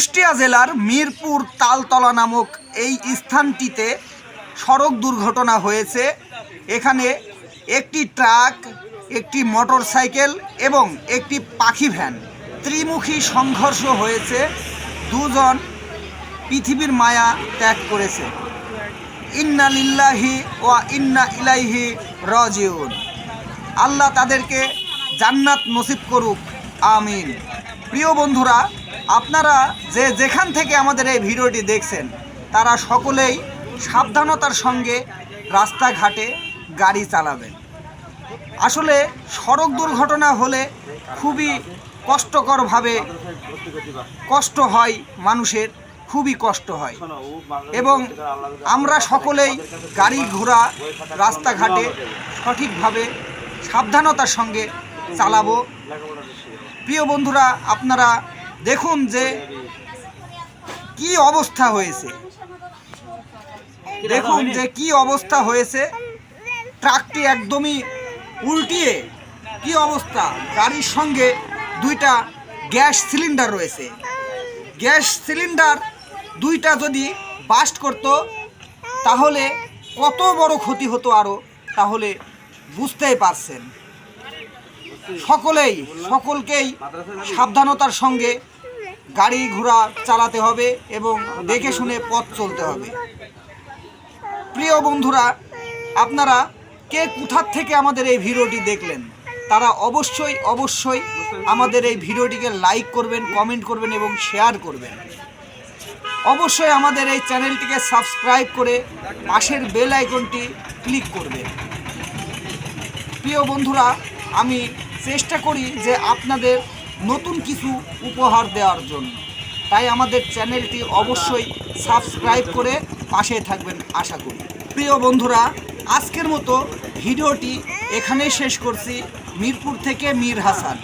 কুষ্টিয়া জেলার মিরপুর তালতলা নামক এই স্থানটিতে সড়ক দুর্ঘটনা হয়েছে। এখানে একটি ট্রাক, একটি মোটর সাইকেল এবং একটি পাখি ভ্যান ত্রিমুখী সংঘর্ষ হয়েছে। দুজন পৃথিবীর মায়া ত্যাগ করেছে। ইন্না লিল্লাহি ওয়া ইন্না ইলাইহি রাজিউন। আল্লাহ তাদেরকে জান্নাত নসিব করুক। আমিন। প্রিয় বন্ধুরা আপনারা যে যেখান থেকে আমাদের এই ভিডিওটি দেখছেন, তারা সকলেই সাবধানতার সঙ্গে রাস্তাঘাটে গাড়ি চালাবেন। আসলে সড়ক দুর্ঘটনা হলে খুবই কষ্টকরভাবে কষ্ট হয়, মানুষের খুবই কষ্ট হয়। এবং আমরা সকলেই গাড়ি ঘোড়া রাস্তাঘাটে সঠিকভাবে সাবধানতার সঙ্গে চালাবো। প্রিয় বন্ধুরা, আপনারা দেখুন যে কি অবস্থা হয়েছে। দেখুন যে কি অবস্থা হয়েছে। ট্রাকটি একদমই উল্টিয়ে কি অবস্থা? গাড়ির সঙ্গে দুইটা গ্যাস সিলিন্ডার রয়েছে। গ্যাস সিলিন্ডার দুইটা যদি বাস্ট করত, তাহলে কত বড় ক্ষতি হতো আরও তাহলে বুঝতেই পারছেন। সকলেই, সকলকেই সাবধানতার সঙ্গে গাড়ি ঘোড়া চালাতে হবে এবং দেখে শুনে পথ চলতে হবে। প্রিয় বন্ধুরা, আপনারা কে কোথার থেকে আমাদের এই ভিডিওটি দেখলেন, তারা অবশ্যই অবশ্যই আমাদের এই ভিডিওটিকে লাইক করবেন, কমেন্ট করবেন এবং শেয়ার করবেন। অবশ্যই আমাদের এই চ্যানেলটিকে সাবস্ক্রাইব করে পাশের বেল আইকনটি ক্লিক করবেন। প্রিয় বন্ধুরা, আমি চেষ্টা করি যে আপনাদের নতুন কিছু উপহার দেওয়ার জন্য। তাই আমাদের চ্যানেলটি অবশ্যই সাবস্ক্রাইব করে পাশে থাকবেন আশা করি। প্রিয় বন্ধুরা, আজকের মতো ভিডিওটি এখানেই শেষ করছি। মিরপুর থেকে মীর হাসান।